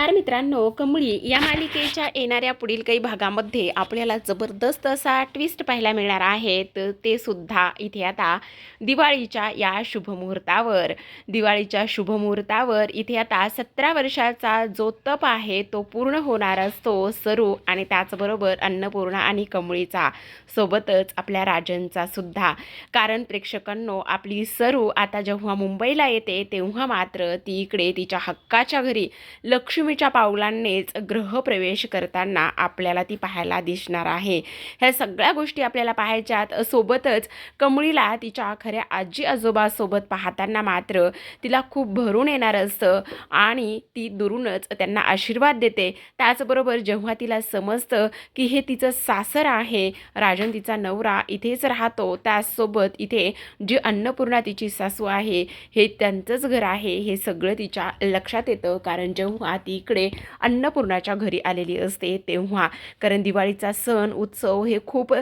तर मित्रांनो कमळी या मालिकेच्या येणाऱ्या पुढील काही भागामध्ये आपल्याला जबरदस्त असा ट्विस्ट पाहायला मिळणार आहे. ते सुद्धा इथे आता दिवाळीच्या या शुभमुहूर्तावर दिवाळीच्या शुभमुहूर्तावर इथे आता सतरा वर्षाचा जो तप आहे तो पूर्ण होणार असतो सरू आणि त्याचबरोबर अन्नपूर्णा आणि कमळीचा सोबतच आपल्या राजनचा सुद्धा. कारण प्रेक्षकांनो आपली सरू आता जेव्हा मुंबईला येते तेव्हा मात्र ती इकडे तिच्या हक्काच्या घरी लक्ष्मी लक्ष्मीच्या पावलांनीच गृहप्रवेश करताना आपल्याला ती पाहायला दिसणार आहे. ह्या सगळ्या गोष्टी आपल्याला पाहायच्यात. सोबतच कमळीला तिच्या खऱ्या आजी आजोबासोबत पाहताना मात्र तिला खूप भरून येणार असतं आणि ती दुरूनच त्यांना आशीर्वाद देते. त्याचबरोबर जेव्हा तिला समजतं की हे तिचं सासर आहे राजन तिचा नवरा इथेच राहतो. त्याचसोबत इथे जी अन्नपूर्णा तिची सासू आहे हे त्यांचंच घर आहे हे सगळं तिच्या लक्षात येतं. कारण जेव्हा ती इकडे अन्नपूर्णाच्या घरी आलेली असते तेव्हा. कारण दिवाळीचा सण उत्सव हे खूप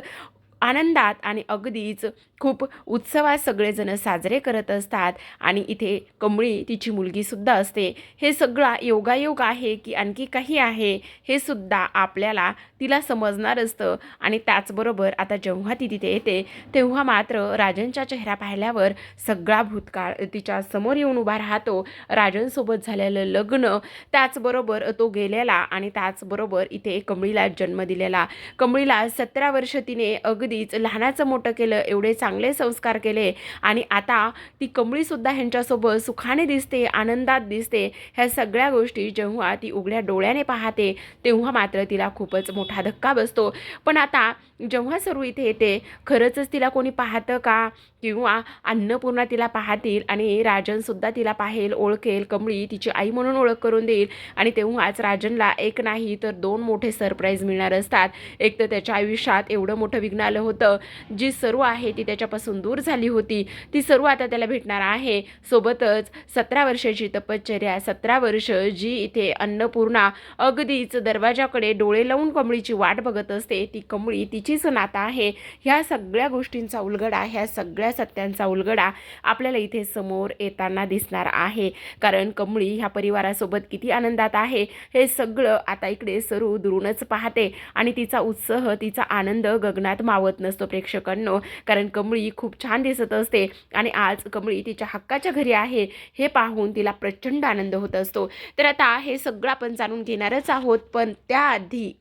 आनंदात आणि अगदीच खूप उत्सवात सगळेजण साजरे करत असतात. आणि इथे कमळी तिची मुलगीसुद्धा असते. हे सगळा योगायोग आहे की आणखी काही आहे हे सुद्धा आपल्याला तिला समजणार असतं. आणि त्याचबरोबर आता जेव्हा ती तिथे येते तेव्हा मात्र राजनच्या चेहरा पाहिल्यावर सगळा भूतकाळ तिच्या समोर येऊन उभा राहतो. राजनसोबत झालेलं लग्न त्याचबरोबर तो गेलेला आणि त्याचबरोबर इथे कमळीला जन्म दिलेला. कमळीला सतरा वर्ष तिने अगदीच लहानाचं मोठं केलं एवढे चांगले संस्कार केले आणि आता ती कमळीसुद्धा ह्यांच्यासोबत सुखाने दिसते आनंदात दिसते. ह्या सगळ्या गोष्टी जेव्हा ती उघड्या डोळ्याने पाहते तेव्हा मात्र तिला खूपच मोठा धक्का बसतो. पण आता जेव्हा सर्व इथे येते खरंचच तिला कोणी पाहतं का? किंवा अन्नपूर्णा तिला पाहतील आणि राजनसुद्धा तिला पाहेल ओळखेल कमळी तिची आई म्हणून ओळख करून देईल. आणि तेव्हाच राजनला एक नाही तर दोन मोठे सरप्राईज मिळणार असतात. एक तर त्याच्या आयुष्यात एवढं मोठं विघ्न आलं होतं. जी सर्व आहे ती त्याच्यापासून दूर झाली होती. ती सर्व आता त्याला भेटणार आहे. सोबतच सतरा वर्षाची तपश्चर्या सतरा वर्ष जी इथे अन्नपूर्णा अगदीच दरवाजाकडे डोळे लावून कमळीची वाट बघत असते. ती कमळी तिचीच नाता आहे. ह्या सगळ्या गोष्टींचा उलगडा ह्या सगळ्या सत्यांचा उलगडा आपल्याला इथे समोर येताना दिसणार आहे. कारण कमळी ह्या परिवारासोबत किती आनंदात आहे. हे सगळं आता इकडे सरू दुरूनच पाहते. आणि तिचा उत्साह तिचा आनंद गगनात मावत नसतो प्रेक्षकांनो. कारण कमळी खूप छान दिसत असते. आणि आज कमळी तिच्या हक्काच्या घरी आहे. हे पाहून तिला प्रचंड आनंद होत असतो. तर आता हे सगळं आपण जाणून घेणारच आहोत. पण त्याआधी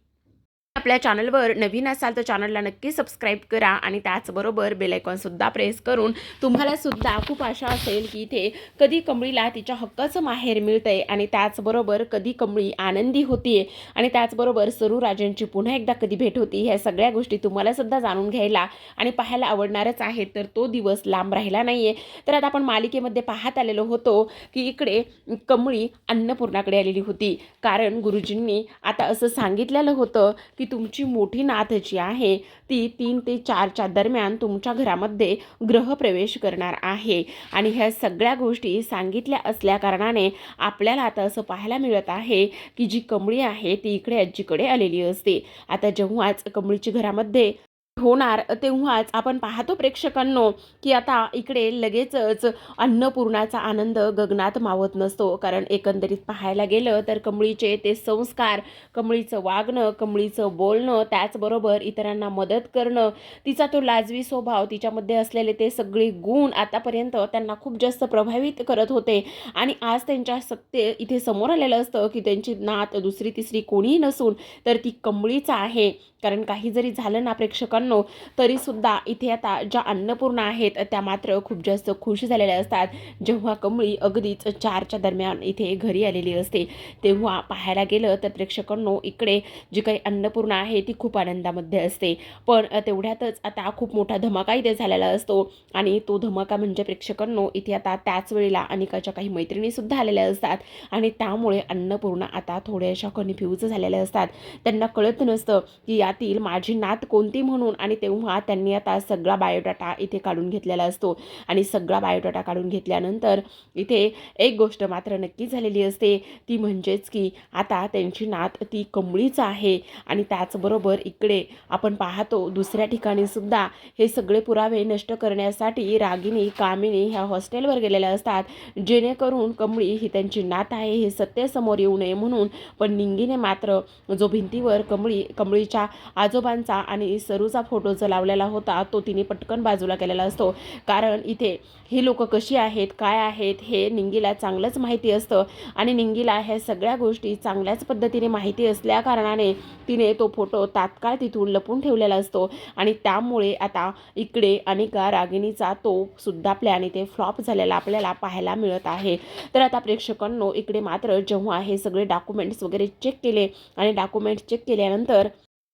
आपल्या चॅनलवर नवीन असाल तर चॅनलला नक्की सबस्क्राईब करा आणि त्याचबरोबर बेलायकॉनसुद्धा प्रेस करून तुम्हाला सुद्धा खूप आशा असेल की इथे कधी कमळीला तिच्या हक्काचं माहेर मिळतंय आणि त्याचबरोबर कधी कमळी आनंदी होतीये आणि त्याचबरोबर सरू राजांची पुन्हा एकदा कधी भेट होती ह्या सगळ्या गोष्टी तुम्हाला सुद्धा जाणून घ्यायला आणि पाहायला आवडणारच आहे तर तो दिवस लांब राहिला नाहीये. तर आता आपण मालिकेमध्ये पाहत आलेलो होतो की इकडे कमळी अन्नपूर्णाकडे आलेली होती. कारण गुरुजींनी आता असं सांगितलेलं होतं की तुमची मोठी नाथ जी आहे ती तीन ते चारच्या दरम्यान तुमच्या घरामध्ये गृहप्रवेश करणार आहे. आणि ह्या सगळ्या गोष्टी सांगितल्या असल्या कारणाने आपल्याला आता असं पाहायला मिळत आहे की जी कमळी आहे ती इकडे आजीकडे आलेली असते. आता जेव्हाच कमळीची घरामध्ये होणार तेव्हाच आपण पाहतो प्रेक्षकांनो की आता इकडे लगेचच अन्नपूर्णाचा आनंद गगनात मावत नसतो. कारण एकंदरीत पाहायला गेलं तर कमळीचे ते संस्कार कमळीचं वागणं कमळीचं बोलणं त्याचबरोबर इतरांना मदत करणं तिचा तो लाजवी स्वभाव तिच्यामध्ये असलेले ते सगळे गुण आतापर्यंत त्यांना खूप जास्त प्रभावित करत होते. आणि आज त्यांच्या सत्य इथे समोर आलेलं असतं की त्यांची नात दुसरी तिसरी कोणीही नसून तर ती कमळीचा आहे. कारण काही जरी झालं ना प्रेक्षकांनो तरीसुद्धा इथे आता ज्या अन्नपूर्णा आहेत त्या मात्र खूप जास्त खुश झालेल्या असतात. जेव्हा कमळी अगदीच चारच्या दरम्यान इथे घरी आलेली असते तेव्हा पाहायला गेलं तर प्रेक्षकांनो इकडे जी काही अन्नपूर्णा आहे ती खूप आनंदामध्ये असते. पण तेवढ्यातच आता खूप मोठा धमाका इथे झालेला असतो आणि तो धमाका म्हणजे प्रेक्षकांनो इथे आता त्याच वेळेला अनिकाच्या काही मैत्रिणीसुद्धा आलेल्या असतात आणि त्यामुळे अन्नपूर्णा आता थोड्याशा कन्फ्यूज झालेल्या असतात. त्यांना कळत नसतं की यातील माझी नात कोणती म्हणून आणि तेव्हा त्यांनी आता सगळा बायोडाटा इथे काढून घेतलेला असतो. आणि सगळा बायोडाटा काढून घेतल्यानंतर इथे एक गोष्ट मात्र नक्की झालेली असते. ती म्हणजेच की आता त्यांची नात ती कमळीच आहे. आणि त्याचबरोबर इकडे आपण पाहतो दुसऱ्या ठिकाणी सुद्धा हे सगळे पुरावे नष्ट करण्यासाठी रागिनी कामिनी ह्या हॉस्टेलवर गेलेल्या असतात. जेणेकरून कमळी ही त्यांची नात आहे हे सत्य समोर येऊ नये म्हणून. पण निंगीने मात्र जो भिंतीवर कमळी कमळीच्या आजोबांचा आणि सरूचा फोटो जो लावलेला होता तो तिने पटकन बाजूला केलेला असतो. कारण इथे ही लोक कशी आहेत काय आहेत हे निंगीला चांगलंच माहिती असतं. आणि निंगीला ह्या सगळ्या गोष्टी चांगल्याच पद्धतीने माहिती असल्या कारणाने तिने तो फोटो तात्काळ तिथून लपून ठेवलेला असतो. आणि त्यामुळे आता इकडे अनिका रागिणीचा तो सुद्धा प्लॅन इथे फ्लॉप झालेला आपल्याला पाहायला मिळत आहे. तर आता प्रेक्षकांनो इकडे मात्र जेव्हा हे सगळे डॉक्युमेंट्स वगैरे चेक केले आणि डॉक्युमेंट्स चेक केल्यानंतर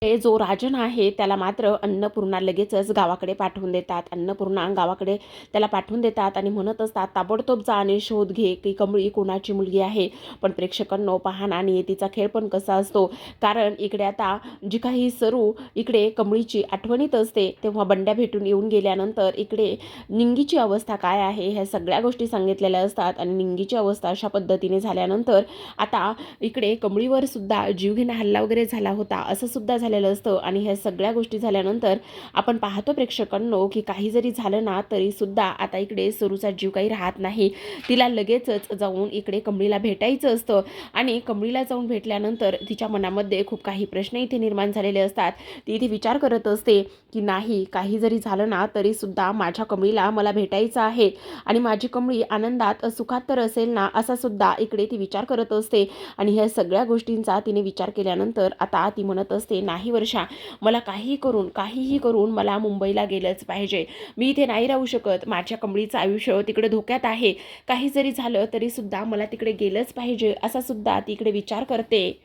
हे जो राजन आहे त्याला मात्र अन्नपूर्णा लगेचच गावाकडे पाठवून देतात. अन्नपूर्णा गावाकडे त्याला पाठवून देतात आणि म्हणत असतात ताबडतोब जा आणि शोध घे की कमळी कोणाची मुलगी आहे. पण प्रेक्षकांनो पाहणा नियतीचा खेळ पण कसा असतो? कारण इकडे आता जी काही सरू इकडे कमळीची आठवणीत असते तेव्हा बंड्या भेटून येऊन गेल्यानंतर इकडे निंगीची अवस्था काय आहे ह्या सगळ्या गोष्टी सांगितलेल्या असतात. आणि निंगीची अवस्था अशा पद्धतीने झाल्यानंतर आता इकडे कमळीवर सुद्धा जीवघेणा हल्ला वगैरे झाला होता असं सुद्धा झालं झालेलं असतं. आणि ह्या सगळ्या गोष्टी झाल्यानंतर आपण पाहतो प्रेक्षकांनो की काही जरी झालं ना तरी सुद्धा आता इकडे सरूचा जीव काही राहत नाही. तिला लगेचच जाऊन इकडे कमळीला भेटायचं असतं. आणि कमळीला जाऊन भेटल्यानंतर तिच्या मनामध्ये खूप काही प्रश्न इथे निर्माण झालेले असतात. ती इथे विचार करत असते की नाही काही जरी झालं ना तरी सुद्धा माझ्या कमळीला मला भेटायचं आहे. आणि माझी कमळी आनंदात सुखात तर असेल ना असा सुद्धा इकडे ती विचार करत असते. आणि ह्या सगळ्या गोष्टींचा तिने विचार केल्यानंतर आता ती म्हणत असते नाही काही वर्षा. मला काही करून काहीही करून मला मुंबईला गेलंच पाहिजे. मी इथे नाही राहू शकत. माझ्या कमळीचं आयुष्य तिकडे धोक्यात आहे. काही जरी झालं तरीसुद्धा मला तिकडे गेलंच पाहिजे असा सुद्धा ती इकडे विचार करते.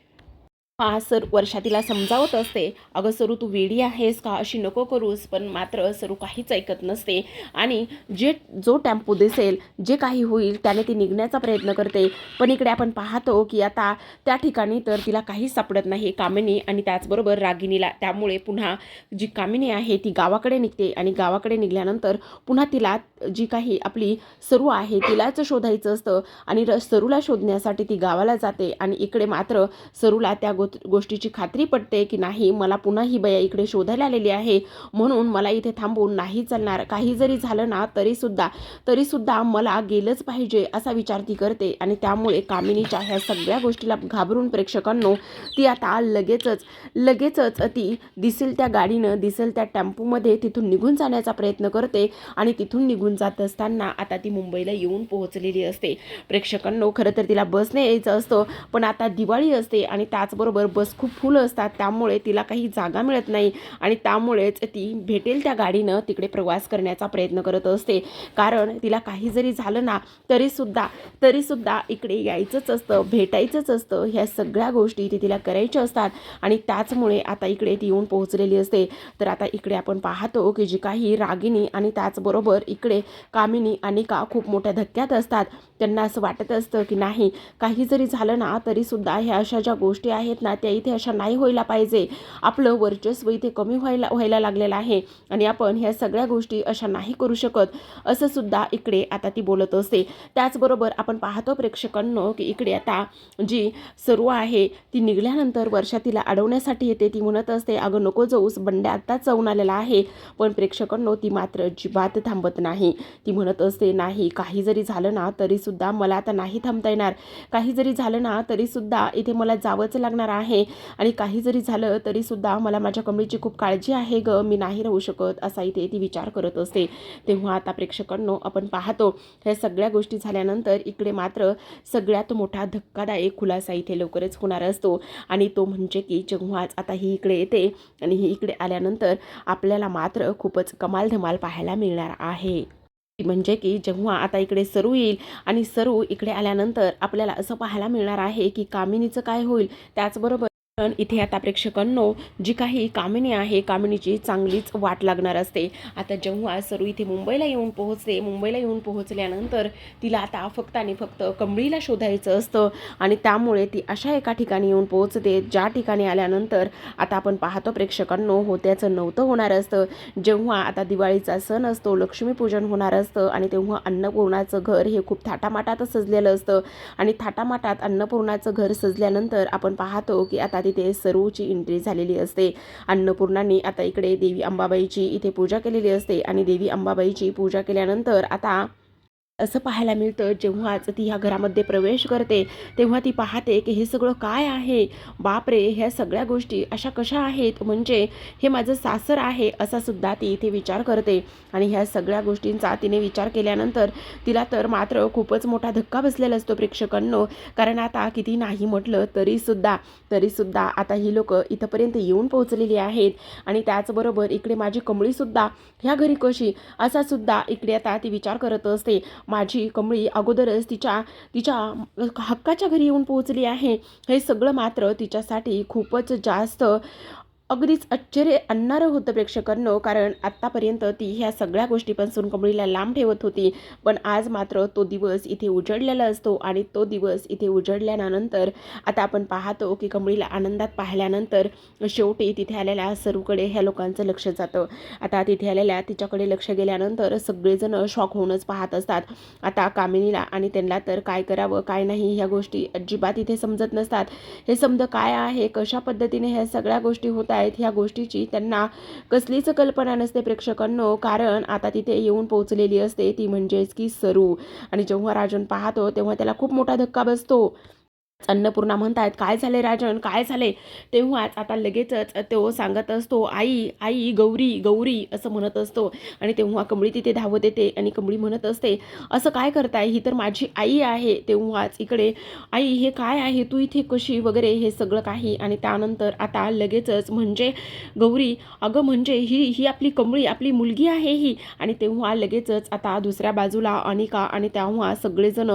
हा सर वर्षा तिला समजावत असते अगं सरू तू वेडी आहेस का? अशी नको करूस. पण मात्र सरू काहीच ऐकत नसते आणि जे जो टेम्पो दिसेल जे काही होईल त्याने ती निघण्याचा प्रयत्न करते. पण इकडे आपण पाहतो की आता त्या ठिकाणी तर तिला काहीच सापडत नाही कामिनी आणि त्याचबरोबर रागिनीला त्यामुळे पुन्हा जी कामिनी आहे ती गावाकडे निघते आणि गावाकडे निघाल्यानंतर पुन्हा तिला जी काही आपली सरू आहे तिलाच शोधायचं असतं आणि र सरूला शोधण्यासाठी ती गावाला जाते आणि इकडे मात्र सरूला त्या गो गोष्टीची खात्री पडते की नाही मला पुन्हा ही बया इकडे शोधायला आलेली आहे. म्हणून मला इथे थांबून नाही चालणार. काही जरी झालं ना तरीसुद्धा तरीसुद्धा मला गेलंच पाहिजे असा विचार ती करते. आणि त्यामुळे कामिनीच्या ह्या सगळ्या गोष्टीला घाबरून प्रेक्षकांनो ती आता लगेचच लगेचच ती दिसेल त्या गाडीनं दिसेल त्या टेम्पोमध्ये तिथून निघून जाण्याचा प्रयत्न करते. आणि तिथून निघून जात असताना आता ती मुंबईला येऊन पोहोचलेली असते. प्रेक्षकांनो खरं तर तिला बसने यायचं असतं पण आता दिवाळी असते आणि त्याचबरोबर बस खूप फुल असतात त्यामुळे तिला काही जागा मिळत नाही आणि त्यामुळेच ती भेटेल त्या गाडीनं तिकडे प्रवास करण्याचा प्रयत्न करत असते. कारण तिला काही जरी झालं ना तरीसुद्धा तरीसुद्धा इकडे यायचंच असतं भेटायचंच असतं. ह्या सगळ्या गोष्टी ती तिला करायच्या असतात आणि त्याचमुळे आता इकडे ती येऊन पोहोचलेली असते. तर आता इकडे आपण पाहतो की जी काही रागिनी आणि त्याचबरोबर इकडे कामिनी आणि का खूप मोठ्या धक्क्यात असतात. त्यांना असं वाटत असतं की नाही काही जरी झालं ना तरीसुद्धा ह्या अशा ज्या गोष्टी आहेत ना त्या इथे अशा नाही व्हायला पाहिजे. आपलं वर्चस्व इथे कमी व्हायला व्हायला लागलेलं आहे आणि आपण ह्या सगळ्या गोष्टी अशा नाही करू शकत असं सुद्धा इकडे आता ती बोलत असते. त्याचबरोबर आपण पाहतो प्रेक्षकांनो की इकडे आता जी सर्व आहे ती निघाल्यानंतर वर्षा तिला अडवण्यासाठी येते ती म्हणत असते अगं नको जाऊस बंड्या आत्ताच जाऊन आलेला आहे. पण प्रेक्षकांनो ती मात्र अजिबात थांबत नाही. ती म्हणत असते नाही काही जरी झालं ना तरीसुद्धा मला आता नाही थांबता येणार. काही जरी झालं ना तरीसुद्धा इथे मला जावंच लागणार आहे. आणि काही जरी झालं तरीसुद्धा मला माझ्या कमळीची खूप काळजी आहे ग. मी नाही राहू शकत असा इथे ती विचार करत असते. तेव्हा आता प्रेक्षकांनो आपण पाहतो ह्या सगळ्या गोष्टी झाल्यानंतर इकडे मात्र सगळ्यात मोठा धक्कादायक खुलासा इथे लवकरच होणार असतो. आणि तो म्हणजे की जेव्हाच आता ही इकडे येते आणि ही इकडे आल्यानंतर आपल्याला मात्र खूपच कमाल धमाल पाहायला मिळणार आहे. म्हणजे की जेव्हा आता इकडे सरू येईल आणि सरू इकडे आल्यानंतर आपल्याला असं पाहायला मिळणार आहे की कामिनीचं काय होईल त्याचबरोबर पण इथे आता प्रेक्षकांनो जी काही कामिनी आहे कामिनीची चांगलीच वाट लागणार असते. आता जेव्हा सरू इथे मुंबईला येऊन पोहोचते मुंबईला येऊन पोहोचल्यानंतर तिला आता फक्त आणि फक्त कंबळीला शोधायचं असतं आणि त्यामुळे ती अशा एका ठिकाणी येऊन पोहोचते ज्या ठिकाणी आल्यानंतर आता आपण पाहतो प्रेक्षकांनो होत्याचं नव्हतं होणार असतं. जेव्हा आता दिवाळीचा सण असतो लक्ष्मीपूजन होणार असतं आणि तेव्हा अन्नपूर्णाचं घर हे खूप थाटामाटात सजलेलं असतं. आणि थाटामाटात अन्नपूर्णाचं घर सजल्यानंतर आपण पाहतो की आता तिथे सरूची एंट्री झालेली असते. अन्नपूर्णांनी आता इकडे देवी अंबाबाईची इथे पूजा केलेली असते आणि देवी अंबाबाईची पूजा केल्यानंतर आता असं पाहायला मिळतं. जेव्हाच ती ह्या घरामध्ये प्रवेश करते तेव्हा ती पाहते की हे सगळं काय आहे? बापरे ह्या सगळ्या गोष्टी अशा कशा आहेत? म्हणजे हे माझं सासर आहे असा सुद्धा ती इथे विचार करते. आणि ह्या सगळ्या गोष्टींचा तिने विचार केल्यानंतर तिला तर मात्र खूपच मोठा धक्का बसलेला असतो प्रेक्षकांनो. कारण आता किती नाही म्हटलं तरीसुद्धा तरीसुद्धा आता ही लोक इथंपर्यंत येऊन पोहोचलेली आहेत. आणि त्याचबरोबर इकडे माझी कमळीसुद्धा ह्या घरी कशी? असा सुद्धा इकडे आता ती विचार करत असते. माझी कमळी अगोदरच तिच्या तिच्या हक्काच्या घरी येऊन पोहोचली आहे. हे सगळं मात्र तिच्यासाठी खूपच जास्त अगदीच आश्चर्य आणणारं होतं प्रेक्षकांनो कारण आत्तापर्यंत ती ह्या सगळ्या गोष्टीपासून कमळीला लांब ठेवत होती. पण आज मात्र तो दिवस इथे उजडलेला असतो आणि तो दिवस इथे उजडल्यानंतर आता आपण पाहतो की कमळीला आनंदात पाहिल्यानंतर शेवटी तिथे आलेल्या सर्वकडे ह्या लोकांचं लक्ष जातं. आता तिथे आलेल्या तिच्याकडे लक्ष गेल्यानंतर सगळेजण शॉक होऊनच पाहत असतात. आता कामिनीला आणि त्यांना तर काय करावं काय नाही ह्या गोष्टी अजिबात इथे समजत नसतात. हे समज काय आहे कशा पद्धतीने ह्या सगळ्या गोष्टी होतात आहेत ह्या गोष्टीची त्यांना कसलीच कल्पना नसते प्रेक्षकांनो. कारण आता तिथे येऊन पोहोचलेली असते ती म्हणजेच की सरू. आणि जेव्हा राजन पाहतो तेव्हा त्याला खूप मोठा धक्का बसतो. अन्नपूर्णा म्हणतात काय झाले राजन? काय झाले तेव्हाच आता लगेचच तो सांगत असतो आई आई गौरी गौरी असं म्हणत असतो. आणि तेव्हा कमळी तिथे धावत येते आणि कमळी म्हणत असते असं काय करताय? ही तर माझी आई आहे. तेव्हाच इकडे आई हे काय आहे? तू इथे कशी? वगैरे हे सगळं काही. आणि त्यानंतर आता लगेचच म्हणजे गौरी अगं म्हणजे ही ही आपली कमळी आपली मुलगी आहे ही. आणि तेव्हा लगेचच आता दुसऱ्या बाजूला अनिका आणि तेव्हा सगळेजण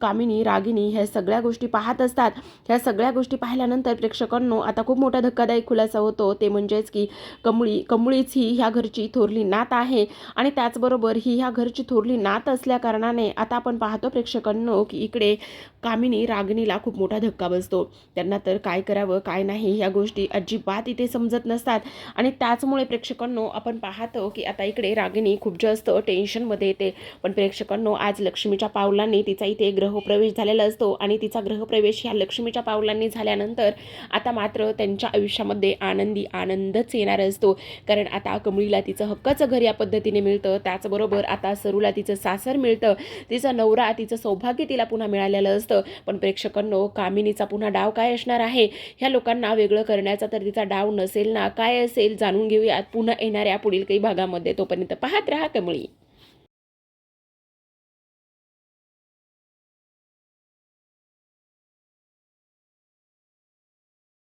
कामिनी रागिनी ह्या सगळ्या गोष्टी पाहत असतात. ह्या सगळ्या गोष्टी पाहिल्यानंतर प्रेक्षकांनो आता खूप मोठा धक्कादायक खुलासा होतो. ते म्हणजेच की कमळी कमळीच ही ह्या घरची थोरली नात आहे. आणि त्याचबरोबर ही ह्या घरची थोरली नात असल्या कारणाने आता आपण पाहतो प्रेक्षकांनो की इकडे कामिनी रागणीला खूप मोठा धक्का बसतो. त्यांना तर काय करावं काय नाही ह्या गोष्टी अजिबात इथे समजत नसतात. आणि त्याचमुळे प्रेक्षकांनो आपण पाहतो की आता इकडे रागिणी खूप जास्त टेन्शनमध्ये येते. पण प्रेक्षकांनो आज लक्ष्मीच्या पावलांनी तिचा इथे ग्रहप्रवेश झालेला असतो. आणि तिचा ग्रहप्रवेश ह्या लक्ष्मीच्या पावलांनी झाल्यानंतर आता मात्र त्यांच्या आयुष्यामध्ये आनंदी आनंदच येणार असतो. कारण आता कमळीला तिचं हक्काचं घर या पद्धतीने मिळतं. त्याचबरोबर आता सरूला तिचं सासर मिळतं. तिचा नवरा तिचं सौभाग्य तिला पुन्हा मिळालेलं असतं. पण प्रेक्षकांनो कामिनीचा पुन्हा डाव काय असणार आहे? ह्या लोकांना वेगळं करण्याचा तर तिचा डाव नसेल ना? काय असेल? जाणून घेऊयात पुन्हा येणाऱ्या पुढील काही भागामध्ये. तोपर्यंत पाहत राहा कमळी.